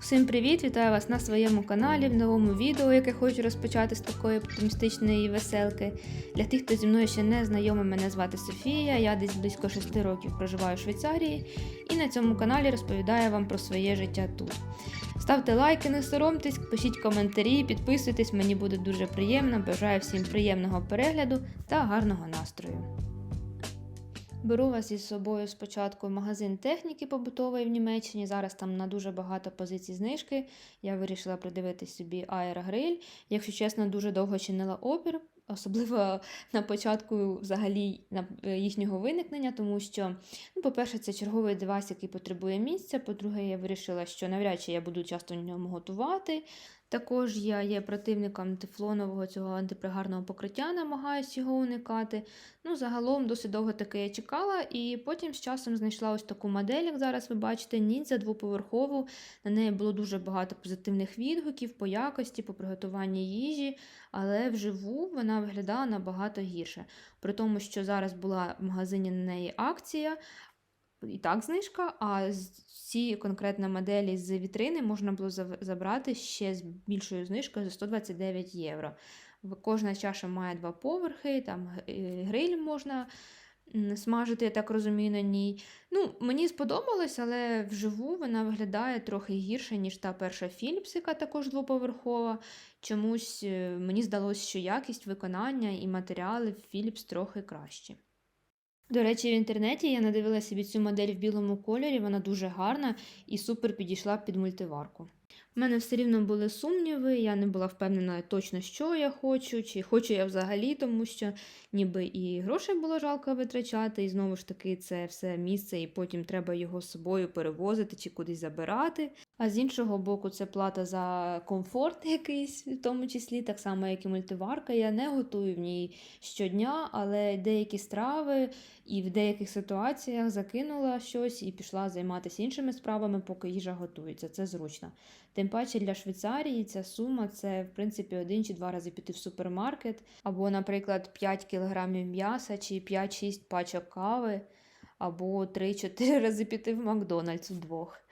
Всім привіт! Вітаю вас на своєму каналі в новому відео, яке хочу розпочати з такої оптимістичної веселки. Для тих, хто зі мною ще не знайомий, мене звати Софія. Я десь близько 6 років проживаю в Швейцарії і на цьому каналі розповідаю вам про своє життя тут. Ставте лайки, не соромтесь, пишіть коментарі, підписуйтесь, мені буде дуже приємно. Бажаю всім приємного перегляду та гарного настрою. Беру вас із собою спочатку в магазин техніки побутової в Німеччині. Зараз там на дуже багато позицій знижки. Я вирішила придивитись собі аерогриль. Якщо чесно, дуже довго чинила опір, особливо на початку взагалі е, їхнього виникнення, тому що, ну, по-перше, це черговий девайс, який потребує місця. По-друге, я вирішила, що навряд чи я буду часто в ньому готувати. Також я є противником тефлонового цього антипригарного покриття, намагаюся його уникати. Ну, загалом досить довго таки я чекала, і потім з часом знайшла ось таку модель, як зараз ви бачите, ніндзя двоповерхову. На неї було дуже багато позитивних відгуків по якості, по приготуванню їжі, але вживу вона виглядала набагато гірше. При тому, що зараз була в магазині на неї акція. І так знижка, а з- ці конкретно моделі з вітрини можна було забрати ще з більшою знижкою за 129 євро. Кожна чаша має два поверхи, там гриль можна смажити, я так розумію, на ній. Ну, мені сподобалось, але вживу вона виглядає трохи гірше, ніж та перша Philips, яка також двоповерхова. Чомусь е, мені здалося, що якість виконання і матеріали в Philips трохи кращі. До речі, в інтернеті я надивилася собі цю модель в білому кольорі, вона дуже гарна і супер підійшла під мультиварку. У мене все рівно були сумніви, я не була впевнена точно, що я хочу, чи хочу я взагалі, тому що ніби і грошей було жалко витрачати, і знову ж таки це все місце, і потім треба його з собою перевозити чи кудись забирати. А з іншого боку, це плата за комфорт якийсь, в тому числі, так само, як і мультиварка. Я не готую в ній щодня, але деякі страви і в деяких ситуаціях закинула щось і пішла займатися іншими справами, поки їжа готується. Це зручно. Тим паче для Швейцарії ця сума це в принципі один чи два рази піти в супермаркет, або, наприклад, 5 кілограмів м'яса чи 5-6 пачок кави, або 3-4 рази піти в Макдональдс вдвох.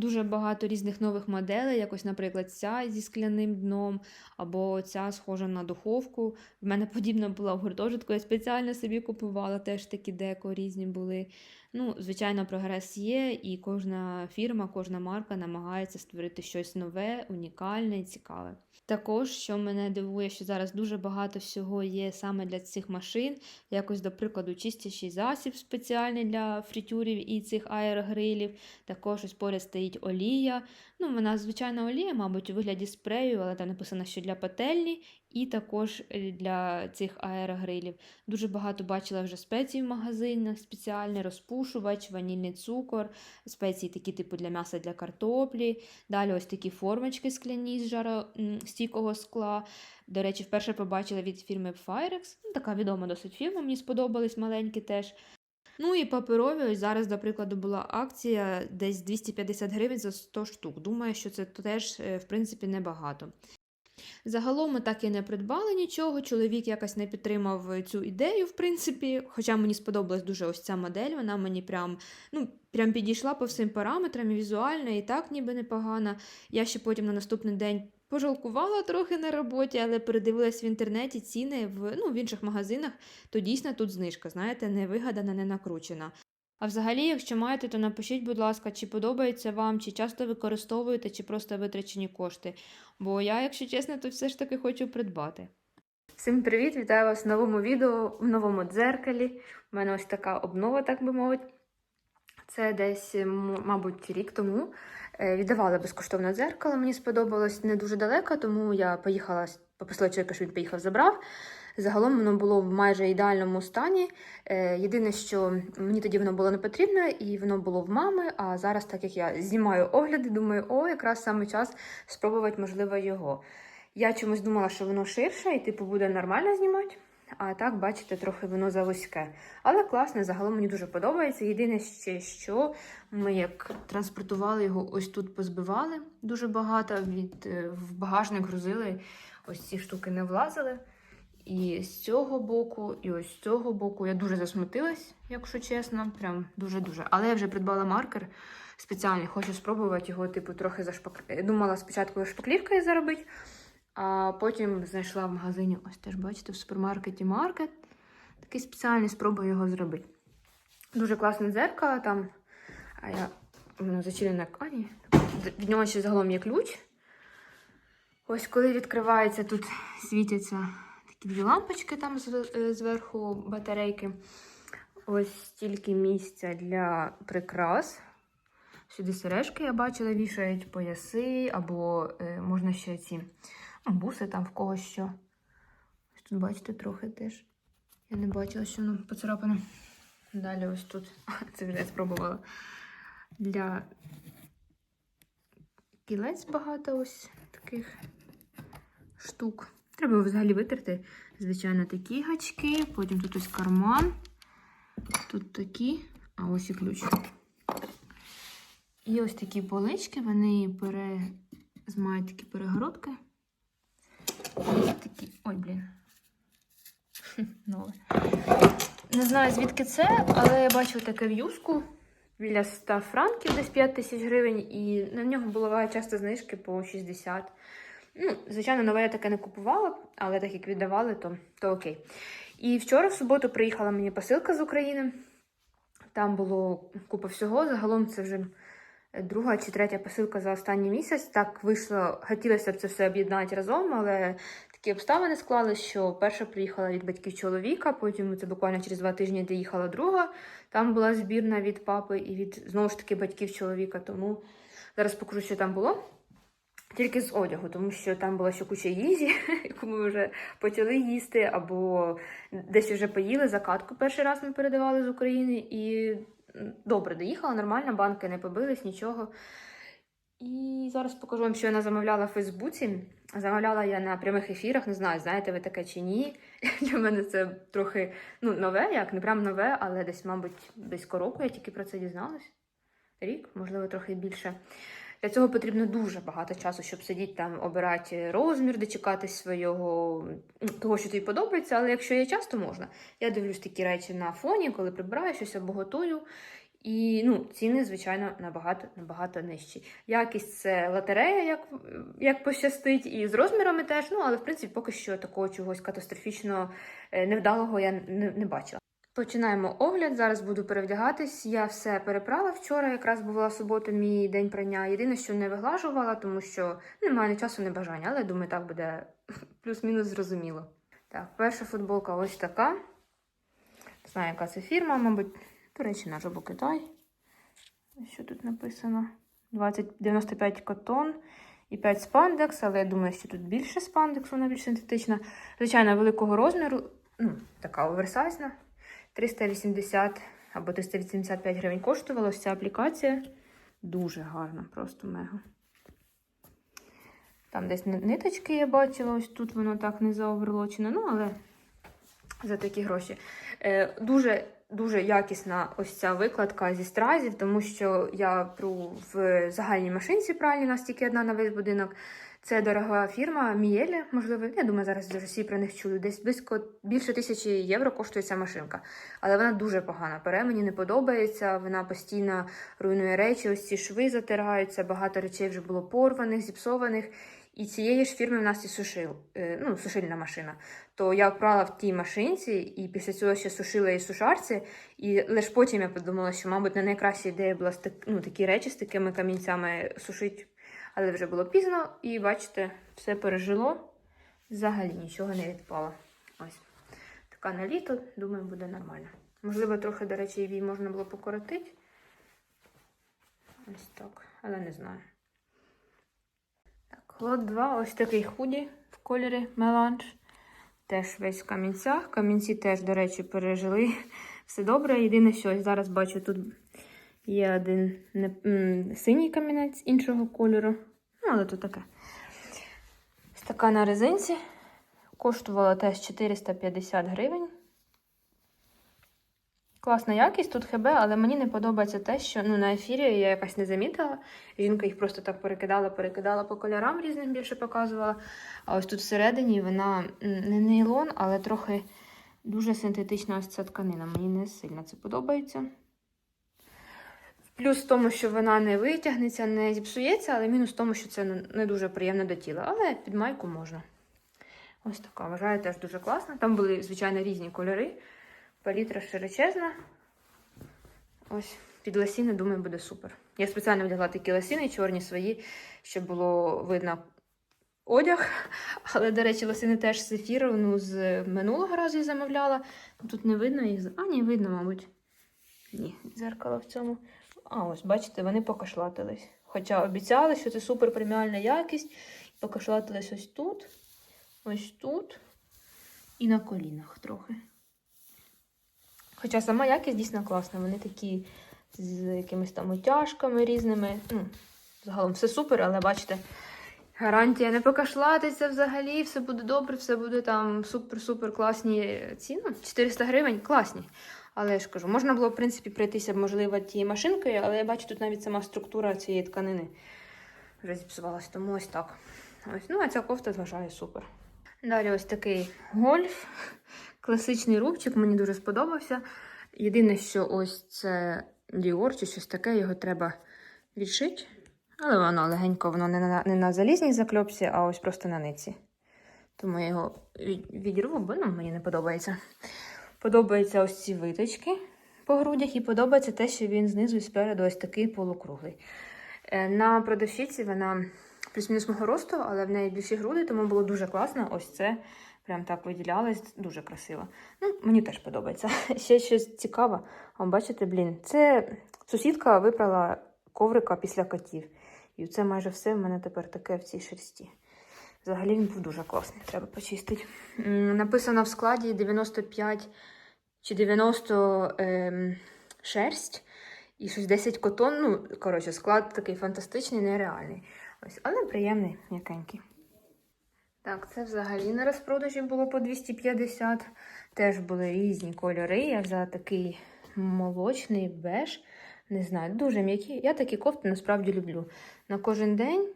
Дуже багато різних нових моделей, якось, наприклад, ця зі скляним дном, або ця схожа на духовку. В мене подібна була в гуртожитку, я спеціально собі купувала, теж такі деко різні були. Ну, звичайно, прогрес є, і кожна фірма, кожна марка намагається створити щось нове, унікальне і цікаве. Також, що мене дивує, що зараз дуже багато всього є саме для цих машин, якось, до прикладу, чистячий засіб спеціальний для фритюрів і цих аерогрилів. Також ось поряд стоїть олія. Ну, вона звичайна олія, мабуть, у вигляді спрею, але там написано, що для пательні, і також е, для цих аерогрилів. Дуже багато бачила вже спецій в магазинах, спеціальний розпушувач, ванільний цукор, спеції такі типу для м'яса, для картоплі. Далі ось такі формочки скляні з жаростійкого скла. До речі, вперше побачила від фірми Pyrex. Ну, така відома досить фірма, мені сподобались маленькі теж. Ну і паперові, ось зараз, до прикладу, була акція десь 250 гривень за 100 штук. Думаю, що це теж, е, в принципі, небагато. Загалом ми так і не придбали нічого. Чоловік якось не підтримав цю ідею, в принципі. Хоча мені сподобалась дуже ось ця модель, вона мені прям, ну, прям підійшла по всім параметрам і візуально, і так ніби непогана. Я ще потім на наступний день пожалкувала трохи на роботі, але передивилась в інтернеті ціни в, ну, в інших магазинах, то дійсно тут знижка, знаєте, не вигадана, не накручена. А взагалі, якщо маєте, то напишіть, будь ласка, чи подобається вам, чи часто використовуєте, чи просто витрачені кошти. Бо я, якщо чесно, то все ж таки хочу придбати. Всім привіт! Вітаю вас в новому відео, в новому дзеркалі. У мене ось така обнова, так би мовити. Це десь, мабуть, рік тому е, віддавала безкоштовне дзеркало. Мені сподобалось не дуже далеко, тому я поїхала, попросила чоловіка, щоб він поїхав, забрав. Загалом воно було в майже ідеальному стані. Е, Єдине, що мені тоді воно було не потрібне, і воно було в мами. А зараз, так як я знімаю огляди, думаю, о, якраз саме час спробувати, можливо, його. Я чомусь думала, що воно ширше і типу буде нормально знімати. А так, бачите, трохи воно завузьке. Але класне, загалом мені дуже подобається. Єдине ще, що ми як транспортували його, ось тут позбивали дуже багато. Від, е, в багажник грузили, ось ці штуки не влазили. І з цього боку, і ось з цього боку я дуже засмутилась, якщо чесно. Прям дуже-дуже. Але я вже придбала маркер. спеціальний, хочу спробувати його, типу, трохи зашпаклювати. Думала спочатку шпаклівкою заробити, а потім знайшла в магазині, ось теж бачите, в супермаркеті маркет. Такий спеціальний, спробую його зробити. Дуже класне дзеркало там. А я воно зачинене а, ні. Від нього ще загалом є ключ. Ось коли відкривається, тут світяться такі дві лампочки там е, зверху батарейки. Ось стільки місця для прикрас. Сюди сережки я бачила, вішають пояси, або е, можна ще ці ну, буси там в когось що. Ось тут, бачите, трохи теж. Я не бачила, що воно поцарапане. Далі ось тут. Це вже я спробувала. Для кілець багато ось таких штук. Треба взагалі витерти, звичайно, такі гачки, потім тут ось карман, тут такі, а ось і ключ. І ось такі полички, вони пере... мають такі перегородки. Такі. Ой, блін. Не знаю, звідки це, але я бачила таке в'юзку біля 100 франків, десь 5 тисяч гривень, і на нього була часто знижки по 60. Ну, звичайно, нове я таке не купувала, але так як віддавали, то, то окей. І вчора, в суботу, приїхала мені посилка з України. Там було купа всього. Загалом це вже друга чи третя посилка за останній місяць. Так вийшло, хотілося б це все об'єднати разом, але такі обставини склали, що перша приїхала від батьків чоловіка, потім це буквально через два тижні доїхала друга. Там була збірна від папи і від знову ж таки батьків чоловіка. Тому зараз покажу, що там було. Тільки з одягу, тому що там була ще куча їжі, яку ми вже почали їсти, або десь вже поїли. Закатку перший раз ми передавали з України. І добре доїхала, нормально, банки не побились, нічого. І зараз покажу вам, що я замовляла в Фейсбуці. Замовляла я на прямих ефірах, не знаю, знаєте ви таке чи ні. Для мене це трохи ну, нове, як не прям нове, але десь, мабуть, близько року я тільки про це дізналась. Рік, можливо, трохи більше. Для цього потрібно дуже багато часу, щоб сидіти там, обирати розмір, дочекатись свого того, що тобі подобається. Але якщо є час, то можна. Я дивлюсь такі речі на фоні, коли прибираю щось або готую. І ну, ціни, звичайно, набагато набагато нижчі. Якість це лотерея, як, як пощастить, і з розмірами теж. Ну, але в принципі поки що такого чогось катастрофічно е, невдалого я не, не бачила. Починаємо огляд. Зараз буду перевдягатись. Я все перепрала вчора, якраз була субота, мій день прання. Єдине, що не виглажувала, тому що немає ні часу, ні бажання, але думаю, так буде плюс-мінус зрозуміло. Так, перша футболка ось така. Не знаю, яка це фірма, мабуть, до речі, наш або Китай. Що тут написано? 2095 котон і 5 спандекс, але я думаю, що тут більше спандекс, вона більш синтетична. Звичайно, великого розміру, ну, така оверсайзна. 380 або 385 гривень коштувала ця аплікація. Дуже гарна, просто мега. Там десь ниточки я бачила, ось тут воно так не заоверлочено, ну але за такі гроші. Е, дуже, дуже якісна ось ця викладка зі стразів, тому що я пру в загальній машинці пральні, у нас тільки одна на весь будинок. Це дорога фірма Мієлі, можливо, я думаю, зараз дуже всі про них чули. Десь близько більше тисячі євро коштує ця машинка. Але вона дуже погана. Пере мені не подобається. Вона постійно руйнує речі. Ось ці шви затираються, багато речей вже було порваних, зіпсованих. І цієї ж фірми в нас і сушил, е, ну, сушильна машина. То я прала в тій машинці, і після цього ще сушила і сушарці. І лише потім я подумала, що, мабуть, не найкраща ідея була ну, такі речі з такими камінцями сушити. Але вже було пізно, і бачите, все пережило. Взагалі нічого не відпало. Ось. Така на літо, думаю, буде нормально. Можливо, трохи, до речі, її можна було покоротити. Ось так, але не знаю. Так, лот 2, ось такий худі в кольорі меланж. Теж весь в камінцях. Камінці теж, до речі, пережили. Все добре. Єдине, що зараз бачу, тут є один не, синій камінець іншого кольору. Ну, але то таке. Така на резинці. Коштувала теж 450 гривень. Класна якість, тут ХБ, але мені не подобається те, що ну, на ефірі я якась не замітила. Жінка їх просто так перекидала, перекидала по кольорам різним більше показувала. А ось тут всередині вона не нейлон, але трохи дуже синтетична ось ця тканина. Мені не сильно це подобається. Плюс в тому, що вона не витягнеться, не зіпсується, але мінус в тому, що це не- дуже приємно до тіла. Але під майку можна. Ось така, вважаю, теж дуже класна. Там були, звичайно, різні кольори. Палітра широчезна. Ось під ласіни, думаю, буде супер. Я спеціально вдягла такі ласіни, чорні свої, щоб було видно одяг. Але, до речі, лосини теж з ефіру, ну, з минулого разу я замовляла. Тут не видно їх. А, ні, видно, мабуть. Ні, дзеркало в цьому. А, ось, бачите, вони покашлатились. Хоча обіцяли, що це супер преміальна якість. Покашлатились ось тут, ось тут і на колінах трохи. Хоча сама якість дійсно класна. Вони такі з якимись там утяжками різними. Ну, загалом все супер, але бачите, гарантія не покашлатиться взагалі, все буде добре, все буде там супер-супер класні ціни. 400 гривень класні. Але я ж кажу, можна було, в принципі, пройтися, можливо, тією машинкою, але я бачу, тут навіть сама структура цієї тканини вже зіпсувалась, тому ось так. Ось. Ну, а ця кофта вважаю супер. Далі ось такий гольф. Класичний рубчик, мені дуже сподобався. Єдине, що ось це Dior чи щось таке, його треба відшити. Але воно легенько, воно не на, не на залізній закльопсі, а ось просто на ниці. Тому я його від- відірву, бо ну, мені не подобається. Подобаються ось ці виточки по грудях, і подобається те, що він знизу і спереду ось такий полукруглий. Е, На продавщиці вона плюс-мінус мого росту, але в неї більші груди, тому було дуже класно. Ось це прям так виділялось, дуже красиво. Ну, мені теж подобається. Ще щось цікаве. Бачите, блін, це сусідка випрала коврика після котів. І це майже все в мене тепер таке в цій шерсті. Взагалі він був дуже класний, треба почистити. Написано в складі 95 чи 90 ем, шерсть і щось 10 котон. Ну, коротше, склад такий фантастичний, нереальний. Ось, але приємний, м'якенький. Так, це взагалі на розпродажі було по 250. Теж були різні кольори. Я взяла такий молочний беж. Не знаю, дуже м'які. Я такі кофти насправді люблю. На кожен день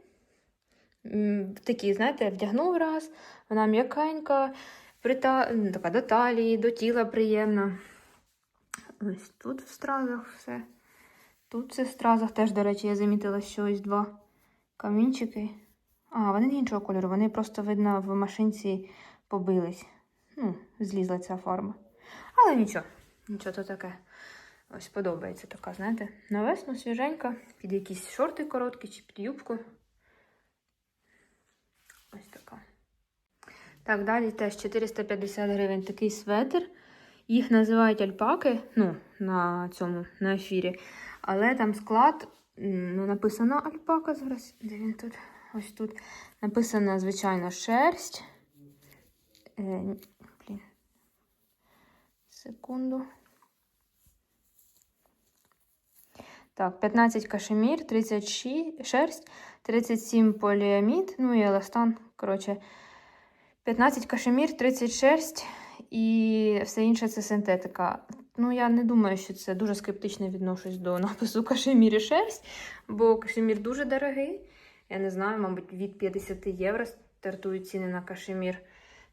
такі, знаєте, вдягнув раз, вона м'якенька, прита... така до талії, до тіла приємна. Ось тут в стразах все. Тут це в стразах теж, до речі, я замітила, що ось два камінчики. А, вони не іншого кольору, вони просто, видно, в машинці побились. Ну, злізла ця фарба. Але нічого, нічого то таке. Ось подобається така, знаєте, на весну свіженька, під якісь шорти короткі чи під юбку. Ось така. Так, далі теж 450 гривень такий светр. Їх називають альпаки, ну, на цьому, на ефірі. Але там склад, ну, написано альпака зараз. Де він тут? Ось тут. Написано, звичайно, шерсть. Е, блін. Секунду. Так, 15 кашемір, 36 шерсть, 37 поліамід, ну і еластан. Коротше, 15 кашемір, 30 шерсть і все інше це синтетика. Ну, я не думаю, що це дуже скептично відношусь до напису кашемір і шерсть, бо кашемір дуже дорогий. Я не знаю, мабуть, від 50 євро стартують ціни на кашемір.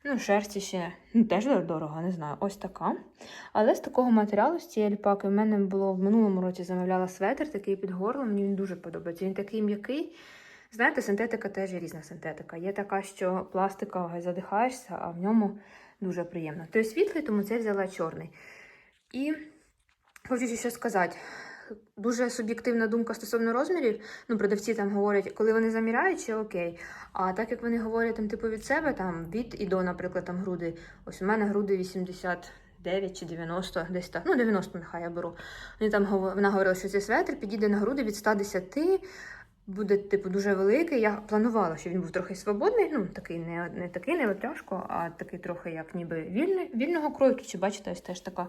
Ну, шерсті ще теж дорого, не знаю. Ось така. Але з такого матеріалу, з цієї альпаки, в мене було в минулому році замовляла светр, такий під горлом, мені він дуже подобається. Він такий м'який. Знаєте, синтетика теж є різна синтетика. Є така, що пластикова задихаєшся, а в ньому дуже приємно. Той світлий, тому це взяла чорний. І хочу ще сказати. Дуже суб'єктивна думка стосовно розмірів. Ну, продавці там говорять, коли вони заміряють, ще окей. А так як вони говорять там, типу, від себе, там від і до, наприклад, там груди. Ось у мене груди 89 чи 90, десь так. Ну, 90 нехай я беру. Вони там вона говорила, що цей светр підійде на груди від 110, буде, типу, дуже великий. Я планувала, що він був трохи свободний, ну, такий не, не такий, не в обтяжку, а такий трохи, як ніби вільний, вільного крою. Чи бачите, ось теж така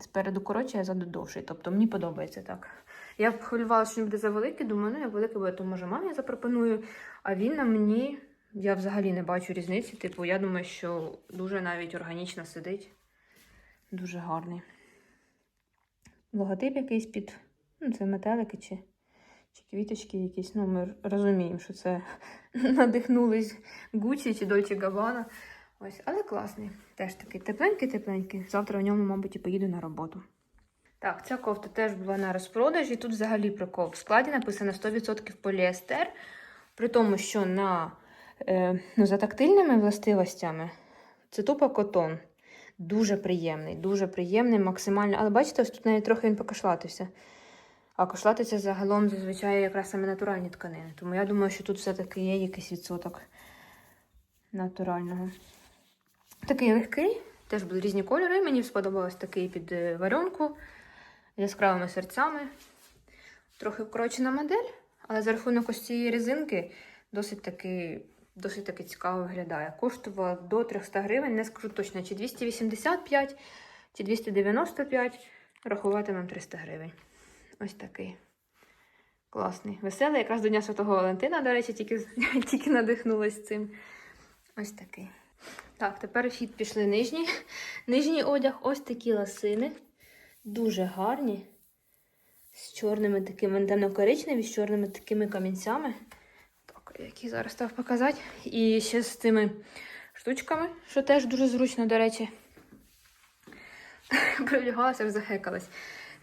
спереду коротше, а ззаду довший. Тобто мені подобається так. Я хвилювалася, що він буде завеликий, думаю, ну як великий буде, то може мамі запропоную. А він на мені, я взагалі не бачу різниці. Типу, я думаю, що дуже навіть органічно сидить. Дуже гарний. Логотип якийсь під. Ну, це метелики чи, чи квіточки якісь. Ну, ми розуміємо, що це надихнулись Гучі чи Дольче Габана. Ось, але класний. Теж такий тепленький-тепленький. Завтра в ньому, мабуть, і поїду на роботу. Так, ця кофта теж була на розпродажі. Тут взагалі прикол. В складі написано 100% поліестер. При тому, що на, е, ну, за тактильними властивостями це тупо котон. Дуже приємний, дуже приємний, максимально. Але бачите, ось тут навіть трохи він покашлатився. А кошлатися загалом зазвичай якраз саме натуральні тканини. Тому я думаю, що тут все-таки є якийсь відсоток натурального. Такий легкий, теж були різні кольори. Мені сподобалось такий під е, варіонку з яскравими серцями. Трохи вкорочена модель, але за рахунок ось цієї резинки досить таки, досить таки цікаво виглядає. Коштувала до 300 гривень, не скажу точно, чи 285, чи 295. Рахуватимем 300 гривень. Ось такий. Класний. Веселий, якраз до Дня Святого Валентина, до речі, тільки, тільки надихнулась цим. Ось такий. Так, тепер в хід пішли нижні. Нижній одяг ось такі ласини. Дуже гарні. З чорними такими темно-коричневі, з чорними такими камінцями. Так, які зараз став показати. І ще з цими штучками, що теж дуже зручно, до речі. Прилігалася, аж захекалась.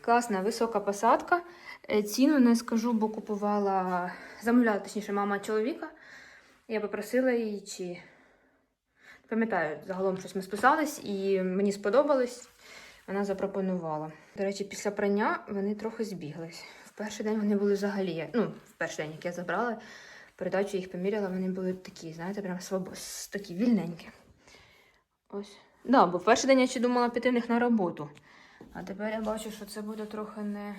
Класна висока посадка. Е, Ціну не скажу, бо купувала, замовляла, точніше, мама чоловіка. Я попросила її, чи пам'ятаю, загалом щось ми списались, і мені сподобалось. Вона запропонувала. До речі, після прання вони трохи збіглись. В перший день вони були взагалі, ну, в перший день, як я забрала, передачу їх поміряла, вони були такі, знаєте, прям свобо... такі вільненькі. Ось. Да, бо в перший день я ще думала піти в них на роботу. А тепер я бачу, що це буде трохи не.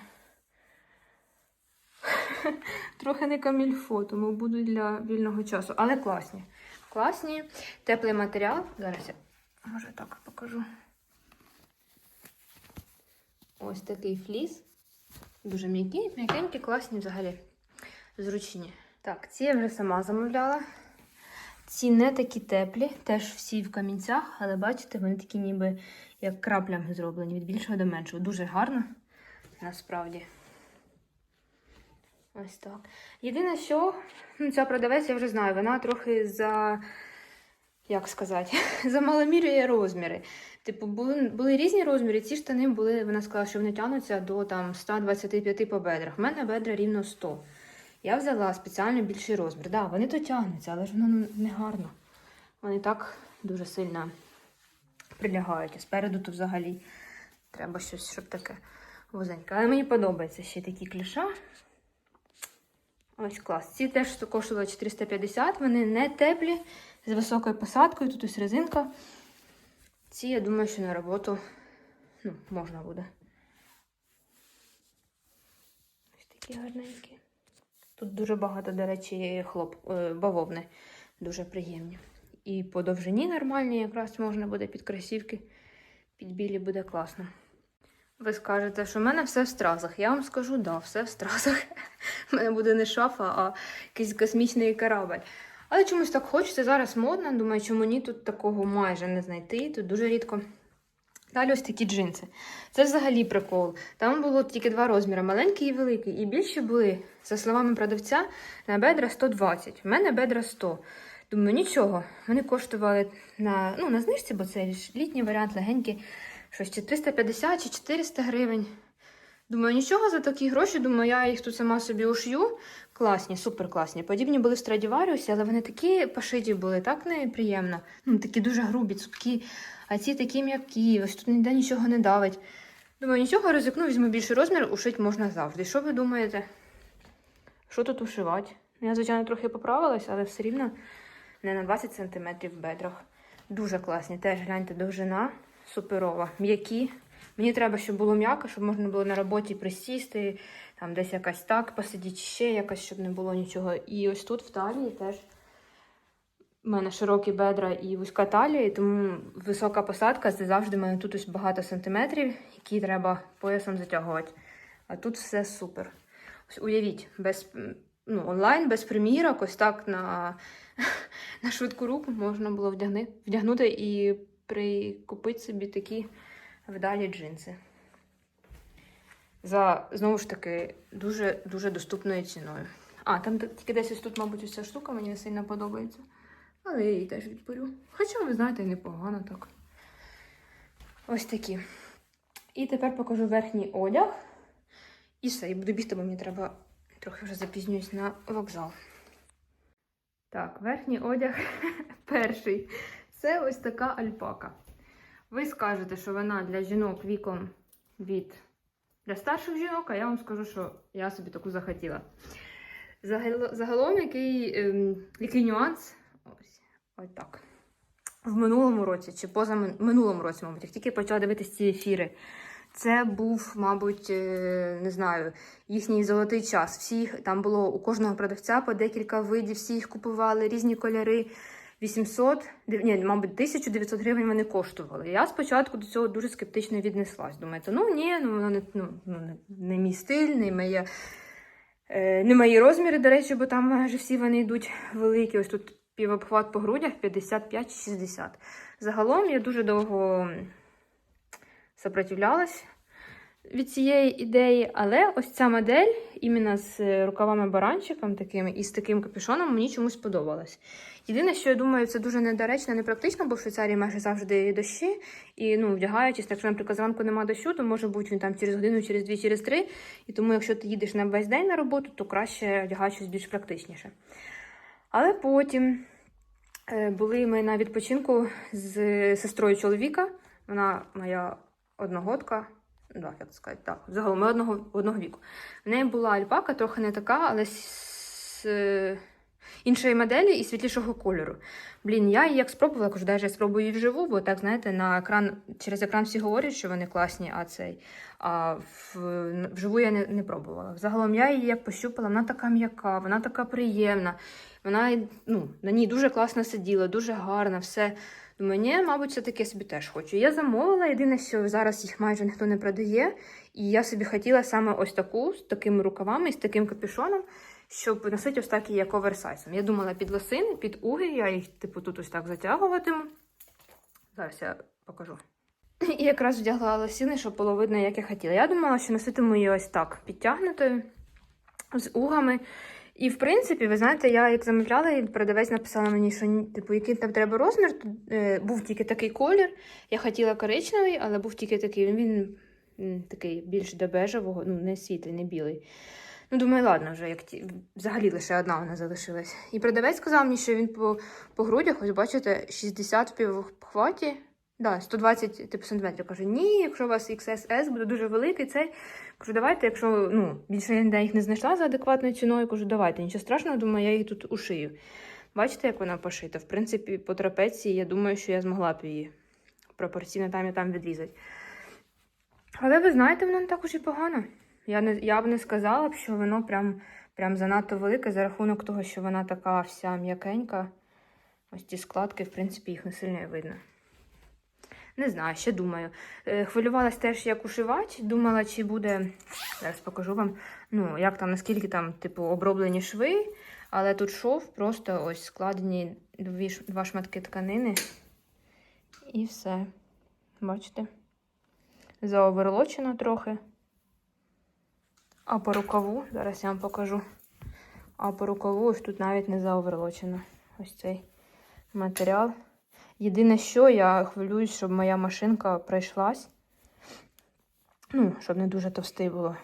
трохи не камільфо, тому будуть для вільного часу. Але класні. Класні, теплий матеріал. Зараз я може так покажу. Ось такий фліс. Дуже м'який, м'якенькі, класні взагалі. Зручні. Так, ці я вже сама замовляла. Ці не такі теплі, теж всі в камінцях, але бачите, вони такі ніби як краплями зроблені від більшого до меншого. Дуже гарно, насправді. Ось так. Єдине, що ну, ця продавець, я вже знаю, вона трохи за. Як сказати, замаломірює розміри. Типу, були, були різні розміри, ці штани були, вона сказала, що вони тягнуться до там, 125 по бедрах. У мене бедра рівно 100. Я взяла спеціально більший розмір. Так, да, вони то тягнуться, але ж воно ну, не гарно. Вони так дуже сильно прилягають. А спереду то взагалі треба щось, щоб таке вузеньке. Але мені подобається ще такі кліша. Ось клас. Ці теж коштували 450, вони не теплі, з високою посадкою, тут ось резинка. Ці, я думаю, що на роботу ну, можна буде. Ось такі гарненькі. Тут дуже багато, до речі, хлоп, е, бавовни. Дуже приємні. І по довжині нормальні, якраз можна буде під кросівки, під білі буде класно. Ви скажете, що в мене все в стразах. Я вам скажу, да, все в стразах. У мене буде не шафа, а якийсь космічний корабль. Але чомусь так хочеться. Зараз модно. Думаю, чому ні, тут такого майже не знайти. Тут дуже рідко. Далі ось такі джинси. Це взагалі прикол. Там було тільки два розміри: маленький і великий. І більші були, за словами продавця, на бедра 120. У мене бедра 100. Думаю, нічого. Вони коштували на, ну, на знижці, бо це літній варіант, легенький. Щось чи 350 чи 400 гривень. Думаю, нічого за такі гроші. Думаю, я їх тут сама собі ушью. Класні, супер класні. Подібні були в Страдіваріусі, але вони такі пошиті були, так неприємно. Ну, такі дуже грубі, цупкі, а ці такі м'які, ось тут ніде нічого не давить. Думаю, нічого ризикну, візьму більший розмір, ушити можна завжди. Що ви думаєте? Що тут ушивати? Я, звичайно, трохи поправилась, але все рівно не на 20 см в бедрах. Дуже класні. Теж гляньте, довжина суперова. М'які. Мені треба, щоб було м'яко, щоб можна було на роботі присісти, там десь якась так посидіти, ще якось, щоб не було нічого. І ось тут в талії теж у мене широкі бедра і вузька талія, тому висока посадка, це завжди в мене тут ось багато сантиметрів, які треба поясом затягувати. А тут все супер. Ось уявіть, без, ну, онлайн, без примірок, ось так на, на швидку руку можна було вдягни, вдягнути і прикупити собі такі вдалі джинси. За, знову ж таки, дуже-дуже доступною ціною. А, там тільки десь тут, мабуть, ця штука мені не сильно подобається. Але я її теж відберу. Хоча, ви знаєте, непогано так. Ось такі. І тепер покажу верхній одяг. І все, і буду бігти, бо мені треба трохи вже запізнююсь на вокзал. Так, верхній одяг перший. Це ось така альпака. Ви скажете, що вона для жінок віком від для старших жінок, а я вам скажу, що я собі таку захотіла. Загал- Загалом, який, ем, який нюанс? Ось, ось так. В минулому році, чи поза минулому році, мабуть, як тільки почала дивитися ці ефіри. Це був, мабуть, е, не знаю, їхній золотий час. Всі там було у кожного продавця по декілька видів, всі їх купували, різні кольори. 800, дев- ні, мабуть, 1900 гривень вони коштували. Я спочатку до цього дуже скептично віднеслась. Думаю, це, ну ні, ну воно не, ну, ну, не, мій стиль, не моє. Е, не мої розміри, до речі, бо там майже всі вони йдуть великі. Ось тут півобхват по грудях 55-60. Загалом я дуже довго сопротивлялась від цієї ідеї, але ось ця модель, іменно з рукавами баранчиком такими і з таким капюшоном, мені чомусь сподобалась. Єдине, що я думаю, це дуже недоречно, непрактично, бо в Швейцарії майже завжди дощі. І ну, вдягаючись, так що, наприклад, зранку нема дощу, то може бути він там через годину, через дві, через три. І тому, якщо ти їдеш на весь день на роботу, то краще вдягати щось більш практичніше. Але потім е, були ми на відпочинку з сестрою чоловіка. Вона моя одногодка. Да, як сказати, так. Загалом ми одного, одного віку. В неї була альпака, трохи не така, але з, іншої моделі і світлішого кольору. Блін, я як спробувала, кажу, навіть я спробую її вживу, бо так, знаєте, на екран, через екран всі говорять, що вони класні, а цей. А в, вживу я не, не пробувала. Загалом я її як пощупала, вона така м'яка, вона така приємна. Вона ну, на ній дуже класно сиділа, дуже гарна, все. Думаю, ні, мабуть, все таки собі теж хочу. Я замовила, єдине, що зараз їх майже ніхто не продає. І я собі хотіла саме ось таку, з такими рукавами і з таким капюшоном, щоб носити ось такі, як оверсайзом. Я думала під лосини, під уги, я їх, типу, тут ось так затягуватиму. Зараз я покажу. І якраз вдягла лосини, щоб було видно, як я хотіла. Я думала, що носитиму її ось так підтягнутою, з угами. І, в принципі, ви знаєте, я як замовляла, і продавець написала мені, що типу, який там треба розмір. Е, був тільки такий колір. Я хотіла коричневий, але був тільки такий. Він, він такий більш до бежевого, ну не світлий, не білий. Ну, думаю, ладно, вже як ті... взагалі лише одна вона залишилась. І продавець сказав мені, що він по, по грудях, ось бачите, 60 в півхваті. Да, 120 типу, сантиметрів. Каже, ні, якщо у вас XSS буде дуже великий, цей. Кажу, давайте, якщо ну, більше я їх не знайшла за адекватною ціною, кажу, давайте, нічого страшного, думаю, я її тут ушию. Бачите, як вона пошита? В принципі, по трапеції, я думаю, що я змогла б її пропорційно там і там відрізати. Але ви знаєте, воно не так уж і погано. Я, не, я б не сказала б, що воно прям, прям занадто велике за рахунок того, що вона така вся м'якенька. Ось ці складки, в принципі, їх не сильно і видно. Не знаю, ще думаю. Е, Хвилювалась теж, як ушивати. Думала, чи буде. Зараз покажу вам. Ну, як там, наскільки там, типу, оброблені шви. Але тут шов просто ось складені дві, два шматки тканини. І все. Бачите? Заоверлочено трохи. А по рукаву, зараз я вам покажу. А по рукаву ось тут навіть не заоверлочено. Ось цей матеріал. Єдине, що я хвилююсь, щоб моя машинка пройшлась. Ну, щоб не дуже товстий було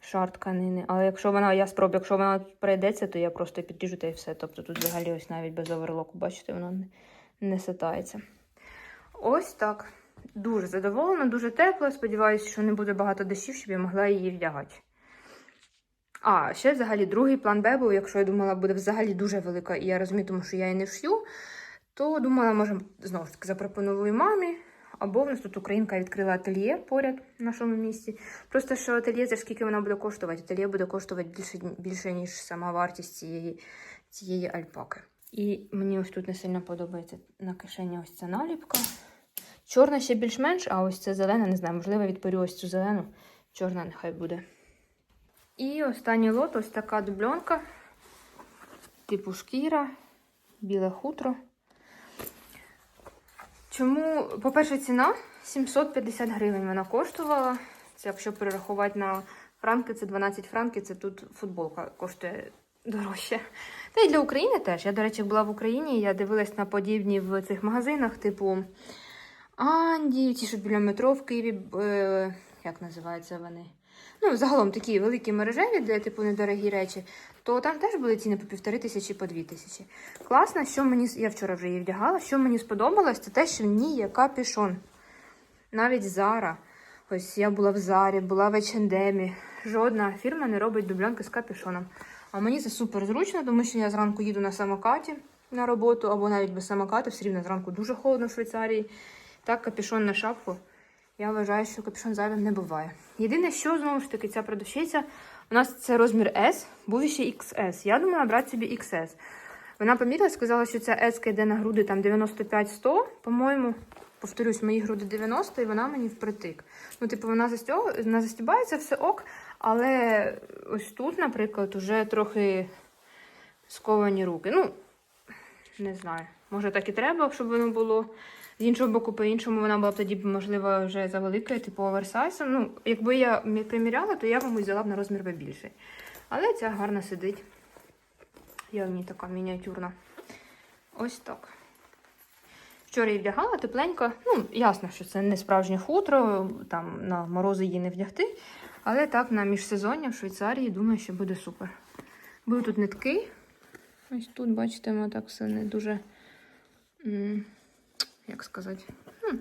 шар тканини. Але якщо вона, я спробую, якщо вона пройдеться, то я просто підріжу та і все. Тобто тут взагалі ось навіть без оверлоку, бачите, воно не, не сатається. Ось так. Дуже задоволена, дуже тепло. Сподіваюся, що не буде багато дощів, щоб я могла її вдягати. А, ще взагалі другий план Б був, якщо я думала, буде взагалі дуже велика, і я розумію, тому що я її не вшью, то думала, може, знову ж таки запропоную мамі. Або в нас тут українка відкрила ательє поряд в нашому місті. Просто що ательє, за скільки вона буде коштувати? Ательє буде коштувати більше, більше ніж сама вартість цієї, цієї альпаки. І мені ось тут не сильно подобається на кишені ось ця наліпка. Чорна ще більш-менш, а ось це зелена, не знаю, можливо, відпорю ось цю зелену. Чорна нехай буде. І останній лот ось така дубльонка, типу шкіра, біле хутро. Чому, по-перше, ціна 750 гривень вона коштувала. Це якщо перерахувати на франки, це 12 франків, це тут футболка коштує дорожче. Та й для України теж. Я, до речі, була в Україні, я дивилась на подібні в цих магазинах, типу Анді, ті, що біля метро в Києві, е, як називаються вони? Ну, загалом такі великі мережеві, де типу недорогі речі, то там теж були ціни по півтори тисячі, по дві тисячі. Класно, що мені я вчора вже її вдягала. Що мені сподобалось, це те, що в ній є капюшон. Навіть Зара. Ось я була в Зарі, була в H&M. Жодна фірма не робить дублянки з капюшоном. А мені це супер зручно, тому що я зранку їду на самокаті на роботу, або навіть без самокату, все рівно зранку дуже холодно в Швейцарії. Так, капюшон на шапку. Я вважаю, що капюшон зайвим не буває. Єдине, що знову ж таки ця продавщиця, у нас це розмір S, був ще XS. Я думала брати собі XS. Вона поміряла, сказала, що ця S йде на груди там 95-100, по-моєму. Повторюсь, мої груди 90, і вона мені впритик. Ну, типу, вона застьо... вона застібається, все ок, але ось тут, наприклад, уже трохи сковані руки. Ну, не знаю. Може, так і треба, щоб воно було. З іншого боку, по-іншому вона була б тоді, можливо, вже завелика, типу оверсайзом. Ну, якби я приміряла, то я, мабуть, взяла б на розмір би більший. Але ця гарно сидить. Я в ній така мініатюрна. Ось так. Вчора її вдягала тепленько. Ну, ясно, що це не справжнє хутро, там на морози її не вдягти. Але так, на міжсезоння в Швейцарії, думаю, що буде супер. Були тут нитки. Ось тут, бачите, воно так все не дуже. Як сказати? Хм.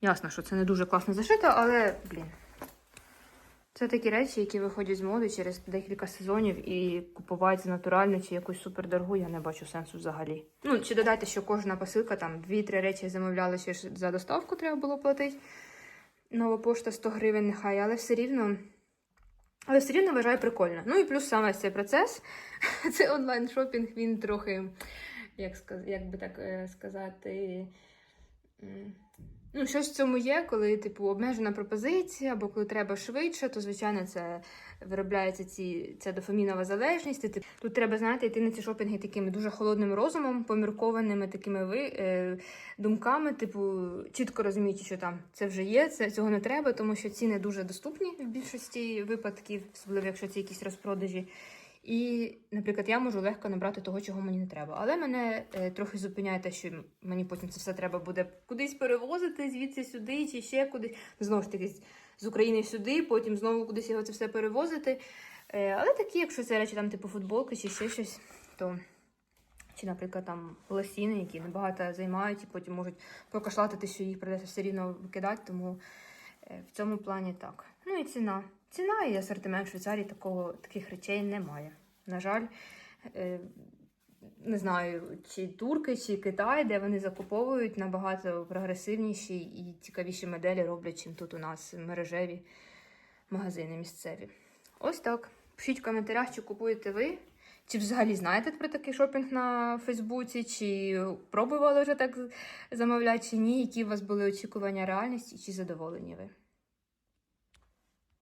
Ясно, що це не дуже класно зашито, але, блін. Це такі речі, які виходять з моди через декілька сезонів і купувати натуральну чи якусь супердорогу, я не бачу сенсу взагалі. Ну, чи додайте, що кожна посилка, там дві-три речі замовляли, ще ж за доставку треба було платити. Нова пошта 100 гривень нехай, але все рівно. Але все рівно вважаю прикольно. Ну і плюс саме цей процес, це онлайн-шопінг, він трохи, як, як би так е, сказати. Ну, щось в цьому є, коли, типу, обмежена пропозиція, або коли треба швидше, то, звичайно, це виробляється ці, ця дофамінова залежність. І, Тут треба, знаєте, йти на ці шопінги такими дуже холодним розумом, поміркованими такими ви, е, думками, типу, чітко розуміючи, що там це вже є, це цього не треба, тому що ціни дуже доступні в більшості випадків, особливо якщо це якісь розпродажі. І, наприклад, я можу легко набрати того, чого мені не треба. Але мене е, трохи зупиняє те, що мені потім це все треба буде кудись перевозити, звідси сюди, чи ще кудись. Знову ж таки, з- України сюди, потім знову кудись його це все перевозити. Е, але такі, якщо це речі там, типу футболки чи ще щось, то. Чи, наприклад, там лосіни, які небагато займають, і потім можуть прокашлатити, що їх придеться все рівно викидати. Тому е, в цьому плані так. Ну і ціна. Ціна і асортимент в Швейцарії такого, таких речей немає. На жаль, е, не знаю, чи турки, чи Китай, де вони закуповують набагато прогресивніші і цікавіші моделі роблять, чим тут у нас мережеві магазини місцеві. Ось так. Пишіть в коментарях, чи купуєте ви, чи взагалі знаєте про такий шопінг на Фейсбуці, чи пробували вже так замовляти, чи ні, які у вас були очікування реальності, чи задоволені ви.